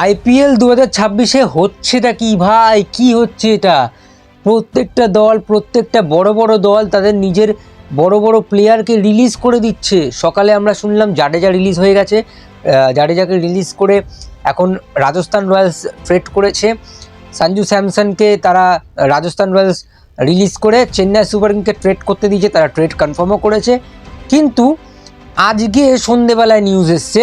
IPL দু হাজার ছাব্বিশে হচ্ছেটা কি ভাই? কি হচ্ছে এটা? প্রত্যেকটা দল, প্রত্যেকটা বড় বড় দল তাদের নিজের বড় বড় প্লেয়ারকে রিলিজ করে দিচ্ছে। সকালে আমরা শুনলাম জাডেজা রিলিজ হয়ে গেছে। জাডেজাকে রিলিজ করে এখন রাজস্থান রয়্যালস ট্রেড করেছে। সঞ্জু স্যামসনকে তারা রাজস্থান রয়্যালস রিলিজ করে চেন্নাই সুপার কিংকে ট্রেড করতে দিয়েছে, তারা ট্রেড কনফার্মও করেছে। কিন্তু আজকে সন্ধেবেলায় নিউজ এসছে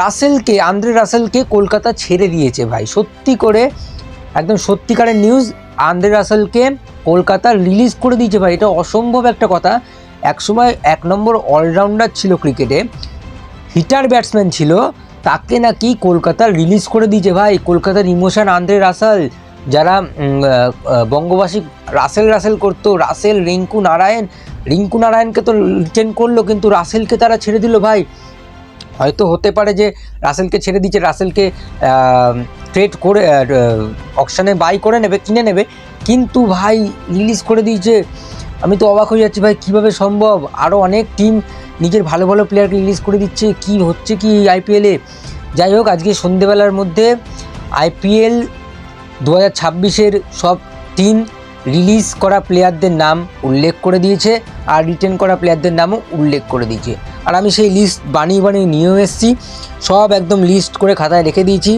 রাসেলকে, আন্দ্রে রাসেলকে কলকাতা ছেড়ে দিয়েছে ভাই। সত্যি করে, একদম সত্যিকারের নিউজ আন্দ্রে রাসেলকে কলকাতা রিলিজ করে দিয়েছে ভাই। এটা অসম্ভব একটা কথা। একসময় এক নম্বর অলরাউন্ডার ছিল ক্রিকেটে হিটার ব্যাটসম্যান ছিল। তাকে নাকি কলকাতা রিলিজ করে দিয়েছে ভাই। কলকাতার ইমোশন আন্দ্রে রাসেল। যারা বঙ্গবাসী রাসেল রাসেল করতো, রাসেল, রিঙ্কু নারায়ণ। রিঙ্কু নারায়ণকে তো রিটেন করল, কিন্তু রাসেলকে তারা ছেড়ে দিল ভাই। হয়তো হতে পারে যে রাসেলকে ছেড়ে দিচ্ছে রাসেলকে ট্রেড করে অকশানে বাই করে নেবে, কিনে নেবে। কিন্তু ভাই রিলিজ করে দিয়েছে। আমি তো অবাক হয়ে যাচ্ছি ভাই, কীভাবে সম্ভব? আরও অনেক টিম নিজের ভালো ভালো প্লেয়ারকে রিলিজ করে দিচ্ছে। কি হচ্ছে কি আইপিএলে যাই হোক, আজকে সন্ধেবেলার মধ্যে আইপিএল দু হাজার ছাব্বিশের সব টিম রিলিজ করা প্লেয়ারদের নাম উল্লেখ করে দিয়েছে আর রিটেন করা প্লেয়ারদের নামও উল্লেখ করে দিয়েছে। আর আমি সেই লিস্ট বানিয়ে বানিয়ে নিয়েও এসেছি। সব একদম লিস্ট করে খাতায় রেখে দিয়েছি।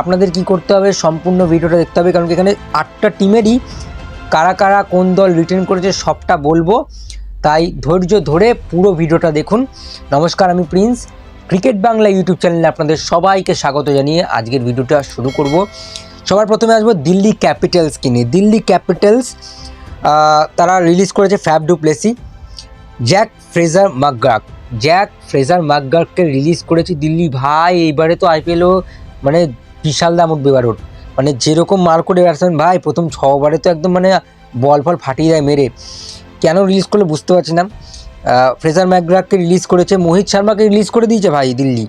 আপনাদের কি করতে হবে? সম্পূর্ণ ভিডিওটা দেখতে হবে, কারণ এখানে আটটা টিমেরই কারা কারা কোন দল রিটেন করেছে সবটা বলব। তাই ধৈর্য ধরে পুরো ভিডিওটা দেখুন। নমস্কার, আমি প্রিন্স। ক্রিকেট বাংলা ইউটিউব চ্যানেলে আপনাদের সবাইকে স্বাগত জানিয়ে আজকের ভিডিওটা শুরু করব। সবার প্রথমে আসব দিল্লি ক্যাপিটালসকে নিয়ে। দিল্লি ক্যাপিটালস তারা রিলিজ করেছে Faf du Plessis Jake Fraser McGurk Jake Fraser মাকগার্ককে release করেছে দিল্লি। ভাই, এইবারে তো আইপিএলও মানে বিশাল দাম উঠবে এবার মানে যেরকম মার করে ব্যাটসম্যান ভাই, প্রথম ছ ওভারে তো একদম মানে বল ফল ফাটিয়ে দেয় মেরে। কেন রিলিজ করলে বুঝতে পারছি না। ফ্রেজার ম্যাকগ্রাককে রিলিজ করেছে, মোহিত শর্মাকে রিলিজ করে দিয়েছে ভাই দিল্লি।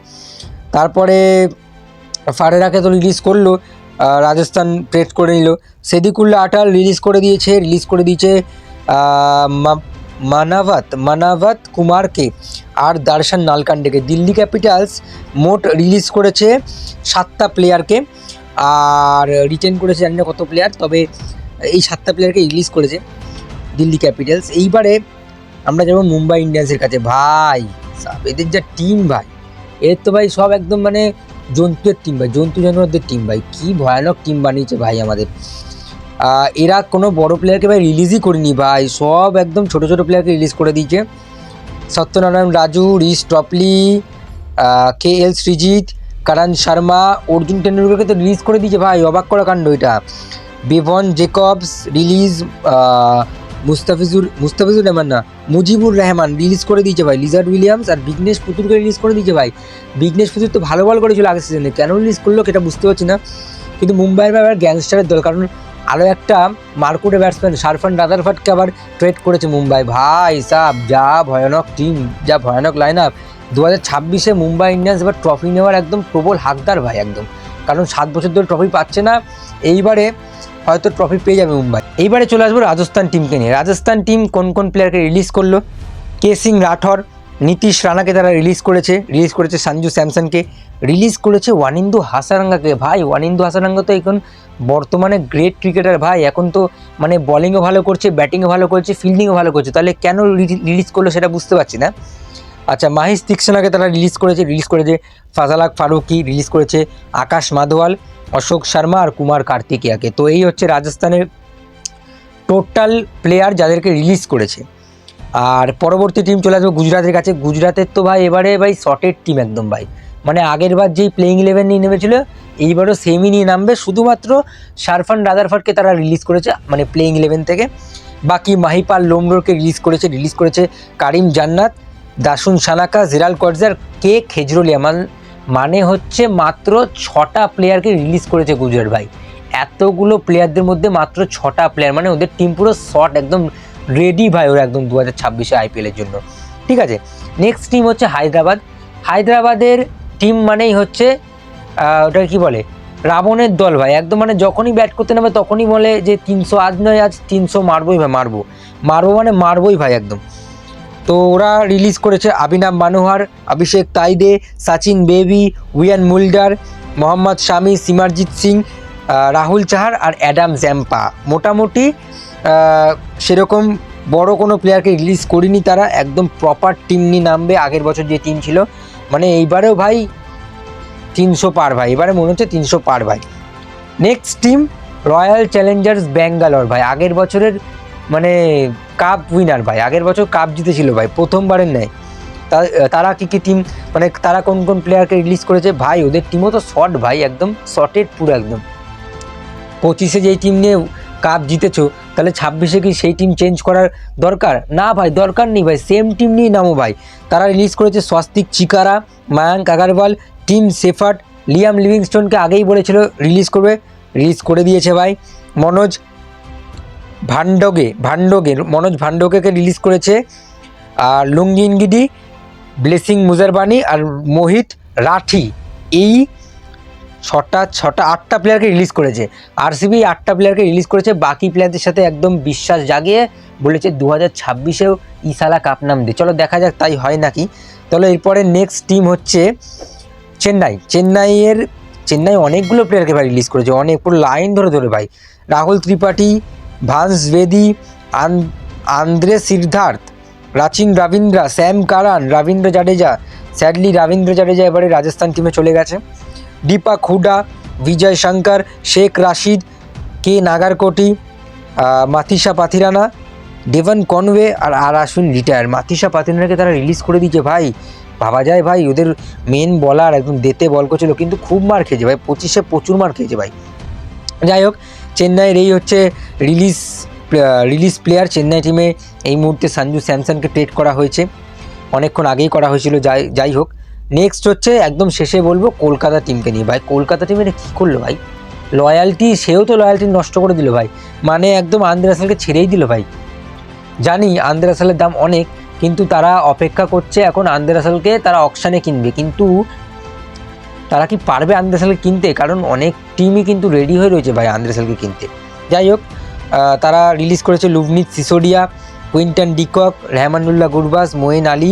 তারপরে ফারেরাকে তো রিলিজ করল। রাজস্থান ট্রেড করে নিল। সেদিকুল্লা আটাল রিলিজ করে দিয়েছে রিলিজ করে দিয়েছে মানাভাত মানাভাত কুমারকে আর দার্শন নালকান্ডেকে। দিল্লি ক্যাপিটালস মোট রিলিজ করেছে সাতটা প্লেয়ারকে আর রিটেন করেছে জানি না কত প্লেয়ার তবে এই সাতটা প্লেয়ারকে রিলিজ করেছে দিল্লি ক্যাপিটালস। এইবারে আমরা যাব মুম্বাই ইন্ডিয়ান্সের কাছে। ভাই এদের যা টিম ভাই এর তো ভাই সব একদম মানে জন্তুর টিম ভাই, জন্তু জানোয়ারদের টিম ভাই, কি ভয়ানক টিম বানিয়েছে ভাই আমাদের। এরা কোনো বড় প্লেয়ারকে ভাই রিলিজই করেনি ভাই, সব একদম ছোট ছোট প্লেয়ারকে রিলিজ করে দিয়েছে। Satyanarayana Raju, Reece Topley K L Srijith, Karan Sharma, Arjun টেন্ডুলকারকে তো রিলিজ করে দিয়েছে ভাই, অবাক করা কাণ্ড এটা। Bevon Jacobs release Mustafizur Mustafizur Rahman না, মুজিবুর রহমান রিলিজ করে দিয়েছে ভাই। লিজার্ড উইলিয়ামস আর বিঘ্নেশ পুতুলকে রিলিজ করে দিয়েছে ভাই। বিঘ্নেশ পুতুল তো ভালো বল করেছিল আগের সিজনে কেন রিলিজ করল সেটা বুঝতে পারছি না। কিন্তু মুম্বাইয়ের আবার গ্যাংস্টারের দল, কারণ আরও একটা মার্কুটে ব্যাটসম্যান শারফান রাদারফাটকে আবার ট্রেড করেছে মুম্বাই। ভাই সাব যা ভয়ানক টিম যা ভয়ানক লাইন আপ দু হাজার ছাব্বিশে মুম্বাই ইন্ডিয়ান্স এবার ট্রফি নেওয়ার একদম প্রবল হাকদার ভাই, একদম। কারণ সাত বছর ধরে ট্রফি পাচ্ছে না। এইবারে হয়তো ট্রফি পেয়ে যাবে মুম্বাই। এইবারে চলে আসব রাজস্থান টিমকে নিয়ে। রাজস্থান টিম কোন কোন প্লেয়ারকে রিলিজ করল? কে সিং রাঠর, নীতিশ রানাকে তারা রিলিজ করেছে। রিলিজ করেছে সঞ্জু স্যামসনকে। রিলিজ করেছে ওয়ানিন্দু হাসারাঙ্গাকে। ভাই, ওয়ানিন্দু হাসারাঙ্গা তো এখন বর্তমানে গ্রেট ক্রিকেটার ভাই। এখন তো মানে বলিংও ভালো করছে ব্যাটিংও ভালো করছে ফিল্ডিংও ভালো করছে। তাহলে কেন রিলিজ করল সেটা বুঝতে পারছি না। আচ্ছা মাহিস তিক্সনাকে তারা রিলিজ করেছে। রিলিজ করেছে ফাজালাক ফারুকি রিলিজ করেছে আকাশ মাধওয়াল অশোক শর্মা আর কুমার কার্তিকিয়াকে। তো এই হচ্ছে রাজস্থানের টোটাল প্লেয়ার যাদেরকে রিলিজ করেছে। আর পরবর্তী টিম চলে আসবে গুজরাটের কাছে। গুজরাটের তো ভাই এবারে ভাই শর্টের টিম একদম ভাই। মানে আগের বার যেই প্লেইং ইলেভেন নিয়ে নেমেছিল, এইবারও সেমই নিয়ে নামবে। শুধুমাত্র শারফান রাদারফাটকে তারা রিলিজ করেছে মানে প্লেইং ইলেভেন থেকে। বাকি মাহিপাল লোমরোকে রিলিজ করেছে রিলিজ করেছে কারিম জান্নাত, দাসুন সানাকা, জিরাল কর্জার, কে খেজরুল ইয়ামান মানে হচ্ছে মাত্র ছটা প্লেয়ারকে রিলিজ করেছে গুজরাট ভাই। এতগুলো প্লেয়ারদের মধ্যে মাত্র ছটা প্লেয়ার মানে ওদের টিম পুরো শর্ট একদম রেডি ভাই ওরা একদম দু হাজার ছাব্বিশে আইপিএলের জন্য। ঠিক আছে? নেক্সট টিম হচ্ছে হায়দ্রাবাদ। হায়দ্রাবাদের টিম মানেই হচ্ছে ওটা কি বলে? রাবণের দল ভাই। একদম মানে যখনই ব্যাট করতে নেবে তখনই বলে যে, তিনশো আজ নয়, আজ তিনশো মারবোই ভাই, মারবো। মারবো মানে মারবোই ভাই একদম। তো ওরা রিলিজ করেছে আবিনাম মানোহার, অভিষেক তাইদে, সচিন বেবি, উইয়ান মুল্ডার, মোহাম্মদ শামি, সিমারজিৎ সিং রাহুল চাহার আর অ্যাডাম জ্যাম্পা। মোটামুটি সেরকম বড় কোনো প্লেয়ারকে রিলিজ করিনি তারা, একদম প্রপার টিম নিয়ে নামবে আগের বছর যে টিম ছিল। মানে এইবারেও ভাই তিনশো পার ভাই, এবারে মনে হচ্ছে তিনশো পার ভাই। Next team Royal Challengers Bangalore ভাই, আগের বছরের মানে কাপ উইনার ভাই। আগের বছর কাপ জিতেছিল ভাই, প্রথমবারের নেয় তারা কি কি টিম মানে তারা কোন কোন প্লেয়ারকে রিলিজ করেছে? ভাই, ওদের টিমও তো শর্ট ভাই, একদম শর্টেড পুরো একদম। পঁচিশে যেই টিম নিয়ে কাপ জিতেছো, তাহলে ছাব্বিশে কি সেই টিম চেঞ্জ করার দরকার? না ভাই, দরকার নেই ভাই সেম টিম নিয়েই নামো ভাই। তারা রিলিজ করেছে Swastik Chikara, Mayank Agarwal, Tim Seifert Liam লিভিংস্টোনকে আগেই বলেছিল রিলিজ করবে রিলিজ করে দিয়েছে ভাই। মনোজ ভান্ডগে ভান্ডগে মনোজ ভান্ডগেকে রিলিজ করেছে, আর লুঙ্গিনগিডি ব্লেসিং মুজারবানি আর মোহিত রাঠি, এই ছটা ছটা, আটটা প্লেয়ারকে রিলিজ করেছে। আরসিবি আটটা প্লেয়ারকে রিলিজ করেছে, বাকি প্লেয়ারদের সাথে একদম বিশ্বাস জাগিয়ে বলেছে দু হাজার ছাব্বিশেও ইসালা কাপ নাম দিয়ে চলো দেখা যাক তাই হয় নাকি। তাহলে এরপরে নেক্সট টিম হচ্ছে চেন্নাই। চেন্নাইয়ের, চেন্নাই অনেকগুলো প্লেয়ারকে ভাই রিলিজ করেছে, অনেক পুরো লাইন ধরে ধরে ভাই। রাহুল ত্রিপাঠী ভান্স বেদি আন, Andre Siddharth Rachin Ravindra, Sam Curran, Ravindra Jadeja, sadly Ravindra Jadeja এবারে রাজস্থান টিমে চলে গেছে। Deepak Hooda Vijay Shankar, Shaikh Rasheed, K Nagarkoti Matheesha Pathirana, Devon Conway আর আর আসুন রিটায়ার। মাথিসা পাথিরানাকে তারা রিলিজ করে দিয়েছে। ভাই, ভাবা যায় ভাই, ওদের মেন বলার একদম দেতে বল করছিল, কিন্তু খুব মার খেয়েছে ভাই, পঁচিশে প্রচুর মার খেয়েছে ভাই। যাই হোক চেন্নাইয়ের এই হচ্ছে রিলিজ রিলিজ প্লেয়ার চেন্নাই টিমে এই মুহূর্তে সঞ্জু স্যামসনকে ট্রেড করা হয়েছে। অনেকক্ষণ আগেই করা হয়েছিল, যাই যাই হোক। নেক্সট হচ্ছে একদম শেষে বলব কলকাতা টিমকে নিয়ে। ভাই, কলকাতা টিম এটা কী করল ভাই? লয়ালটি সেও তো লয়্যালটি নষ্ট করে দিল ভাই। মানে একদম আন্দ্রে রাসেলকে ছেড়েই দিল ভাই। জানি আন্দ্রে রাসেলের দাম অনেক, কিন্তু তারা অপেক্ষা করছে এখন আন্দ্রে রাসেলকে তারা অকশানে কিনবে। কিন্তু তারা কি পারবে আন্দ্রে রাসেলকে কিনতে? কারণ অনেক টিমই কিন্তু রেডি হয়ে রয়েছে ভাই আন্দ্রেসালকে কিনতে। যাই হোক তারা রিলিজ করেছে Luvnith Sisodia, Quinton de Kock, Rahmanullah Gurbaz Moeen Ali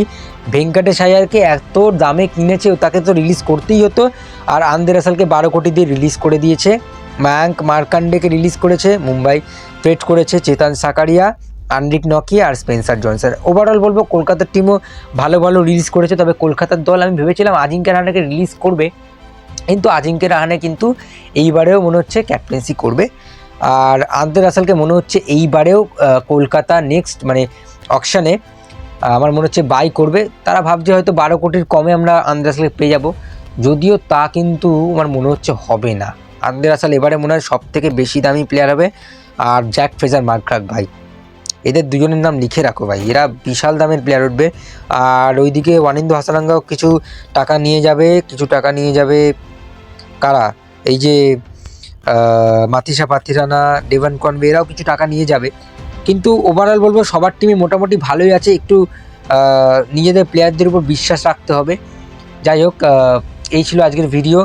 Venkatesh আয়ারকে এত দামে কিনেছে, তাকে তো রিলিজ করতেই হতো। আর আন্দ্রে রাসেলকে বারো কোটি দিয়ে রিলিজ করে দিয়েছে। মায়াঙ্ক মার্কান্ডেকে রিলিজ করেছে, মুম্বাই ট্রেড করেছে চেতন সাকারিয়া আন্ড্রিক নকিয়া আর স্পেন্সার জনসন। ওভারঅল বলব, কলকাতার টিমও ভালো ভালো রিলিজ করেছে, তবে কলকাতার দল আমি ভেবেছিলাম আজিঙ্ক্য রাহানেকে রিলিজ করবে। কিন্তু আজিঙ্ক্য রাহানে কিন্তু এইবারেও মনে হচ্ছে ক্যাপ্টেন্সি করবে। আর আন্দ্রে রাসেলকে মনে হচ্ছে এইবারেও কলকাতা নেক্সট মানে অকশানে আমার মনে হচ্ছে বাই করবে। তারা ভাবছে হয়তো বারো কোটির কমে আমরা আন্দ্রে রাসেলকে পেয়ে যাব। যদিও তা কিন্তু আমার মনে হচ্ছে হবে না। আন্দ্রে রাসেল এবারে মনে হয় সব থেকে বেশি দামি প্লেয়ার হবে। আর জ্যাক ফ্রেজার মার্ক্রাক ভাই, এদের দুজনের নাম লিখে রাখো ভাই। এরা বিশাল দামের প্লেয়ার উঠবে। আর ওইদিকে ওয়ানিন্দু হাসানাঙ্গাও কিছু টাকা নিয়ে যাবে, কিছু টাকা নিয়ে যাবে কারা? এই যে মাতিসা পাথিরানা ডেভান কনবে, এরাও কিছু টাকা নিয়ে যাবে। কিন্তু ওভারঅল বলব, সবার টিমে মোটামুটি ভালোই আছে। একটু নিজেদের প্লেয়ারদের উপর বিশ্বাস রাখতে হবে। যাই হোক এই ছিল আজকের ভিডিও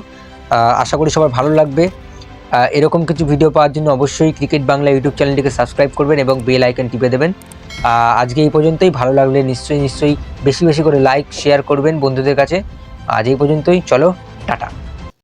আশা করি সবার ভালো লাগবে। এরকম কিছু ভিডিও পাওয়ার জন্য অবশ্যই ক্রিকেট বাংলা ইউটিউব চ্যানেলটিকে সাবস্ক্রাইব করবেন এবং বেল আইকন টিপে দেবেন। আজকে এই পর্যন্তই। ভালো লাগলে নিশ্চয়ই নিশ্চয়ই বেশি বেশি করে লাইক শেয়ার করবেন বন্ধুদের কাছে। আজ এই পর্যন্তই। চলো, টাটা।